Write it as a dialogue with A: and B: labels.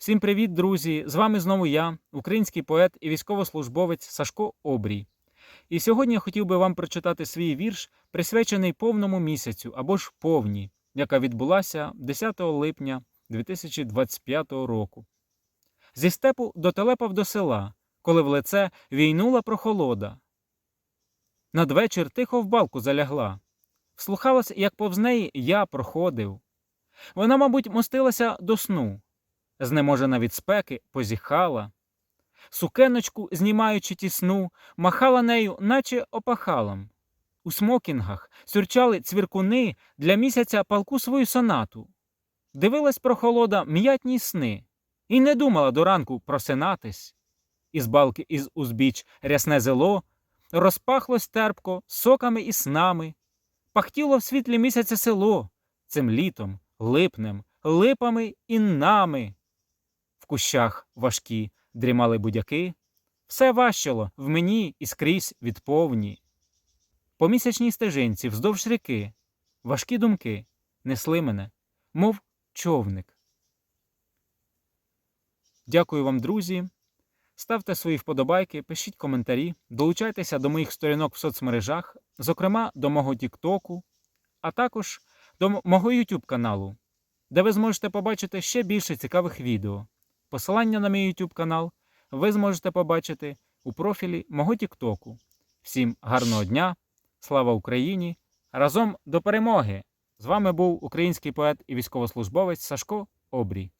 A: Всім привіт, друзі! З вами знову я, український поет і військовослужбовець Сашко Обрій. І сьогодні я хотів би вам прочитати свій вірш, присвячений повному місяцю або ж повні, яка відбулася 10 липня 2025 року. Зі степу дотелепав до села, коли в лице війнула прохолода. Надвечір тихо в балку залягла. Вслухалась, як повз неї я проходив. Вона, мабуть, мостилася до сну знеможена від спеки, позіхала. Сукеночку, знімаючи тісну, махала нею, наче опахалом. У смокінгах сюрчали цвіркуни для місяця палку свою сонату. Дивилась прохолода м'ятні сни і не думала до ранку просинатись. Із балки із узбіч рясне зело розпахлось терпко соками і снами. Пахтіло в світлі місяця село цим літом, липнем, липами і нами кущах важкі дрімали будяки, все важчало в мені і скрізь відповні. По місячній стежинці вздовж ріки важкі думки несли мене, мов човник. Дякую вам, друзі. Ставте свої вподобайки, пишіть коментарі, долучайтеся до моїх сторінок в соцмережах, зокрема до мого Тіктоку, а також до мого YouTube каналу, де ви зможете побачити ще більше цікавих відео. Посилання на мій YouTube канал ви зможете побачити у профілі мого Тіктоку. Всім гарного дня! Слава Україні! Разом до перемоги! З вами був український поет і військовослужбовець Сашко Обрій.